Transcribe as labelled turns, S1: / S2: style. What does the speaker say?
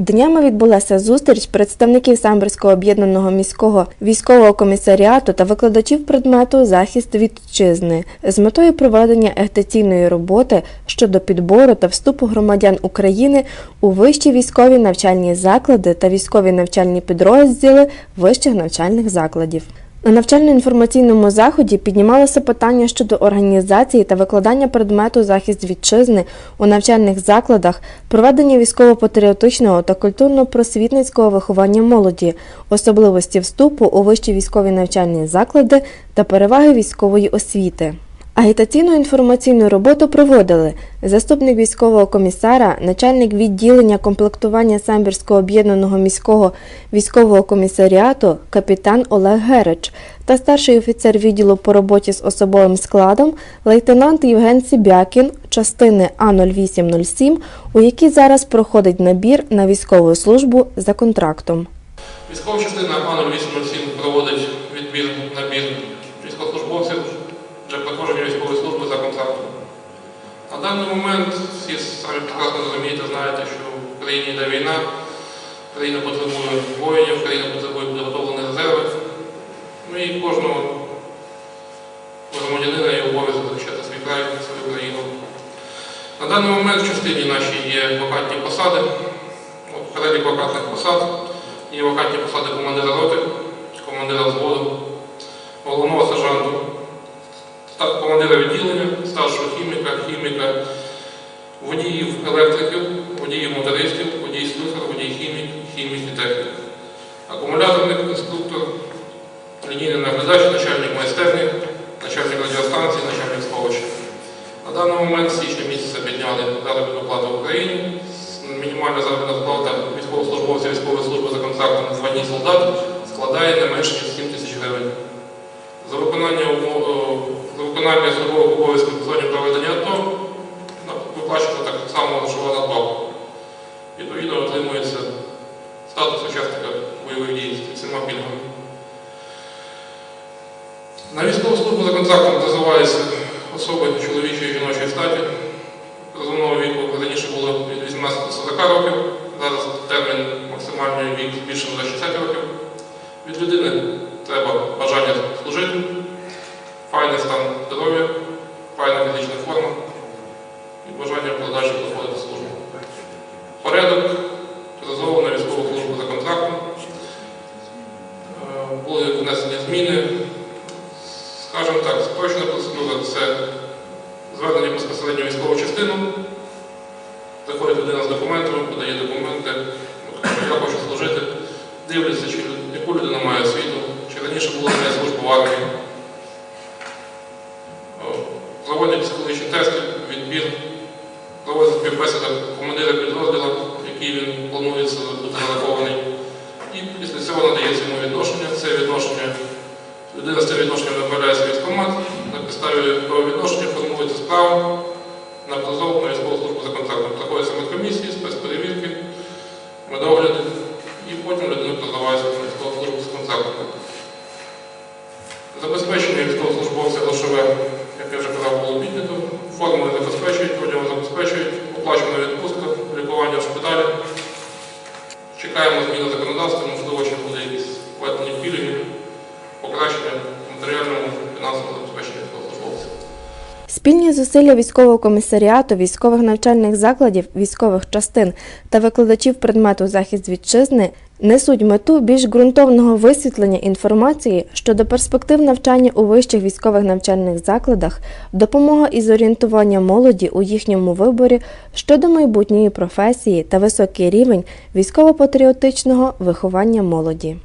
S1: Днями відбулася зустріч представників Самбірського об'єднаного міського військового комісаріату та викладачів предмету захист вітчизни з метою проведення агітаційної роботи щодо підбору та вступу громадян України у вищі військові навчальні заклади та військові навчальні підрозділи вищих навчальних закладів. На навчально-інформаційному заході піднімалося питання щодо організації та викладання предмету захист вітчизни у навчальних закладах, проведення військово-патріотичного та культурно-просвітницького виховання молоді, особливості вступу у вищі військові навчальні заклади та переваги військової освіти. Агітаційну інформаційну роботу проводили заступник військового комісара, начальник відділення комплектування Самбірського об'єднаного міського військового комісаріату капітан Олег Герич та старший офіцер відділу по роботі з особовим складом лейтенант Євген Сібякін частини А0807, у якій зараз проходить набір на військову службу за контрактом.
S2: Військова частина А0807 проводить відбір набір військової служби за контрактом. На даний момент всі самі прекрасно розумієте, знаєте, що в країні йде війна, країна потребує воїнів, країна потребує підготовлених резервів. Ну і кожного громадянина є обов'язок захищати свій край, свою країну. На даний момент в частині нашій є вакантні посади. От перелік вакантних посад. Є вакантні посади командира роти, командира взводу, головного сержанту, командира відділення, старшого хіміка, хіміка, водіїв електриків, водіїв мотористів, водій слюсар, водій хімік, хімік і технік. Акумуляторник, інструктор, лінійний наглядач, начальник майстерні, начальник радіостанції, начальник сховища. На даний момент з січня місяця підняли заробітну плату в Україні. Мінімальна заробітна плата військовослужбовця військової служби за контрактом в званні солдат складає не менше ніж 7 тисяч гривень. За виконання, умов- виконання службових обов'язків в зоні проведення АТО виплачується так само грошова надбавка. Відповідно, отримується статус учасника бойових дій з цими пільгами. На військову службу за контрактом призиваються особи чоловічої і жіночої статі. Розумного віку раніше було від 18 до 40 років, зараз термін максимальний вік збільшено до 60 років. Від людини треба бажання служити, файний стан здоров'я, файна фізична форма і бажання в подальшому проходити службу. Порядок реалізовано на військову службу за контрактом. Е, Були внесені зміни. Скажімо так, спрощена процедура це звернення безпосередньо військову частину. Приходить людина з документами, подає документи, я хочу служити, дивляться, чи командира підрозділу, який він планується бути нарахований. І після цього надається йому відношення. Це відношення, людина з цим відношенням направляється в військкомат, на підставі того відношення формується справа на призов на військову службу за контрактом. Проходяться медкомісії, спецперевірки, медогляди, і потім людина призивається на військову службу за контрактом. Забезпечення військовослужбовця грошове, як я вже казав, було піднято. Формули Чекаємо зміни законодавства, можливо, ще буде якісь введені пільги, покращення матеріального фінансового забезпечення.
S1: Спільні зусилля військового комісаріату, військових навчальних закладів, військових частин та викладачів предмету захист вітчизни несуть мету більш ґрунтовного висвітлення інформації щодо перспектив навчання у вищих військових навчальних закладах, допомога із орієнтування молоді у їхньому виборі щодо майбутньої професії та високий рівень військово-патріотичного виховання молоді.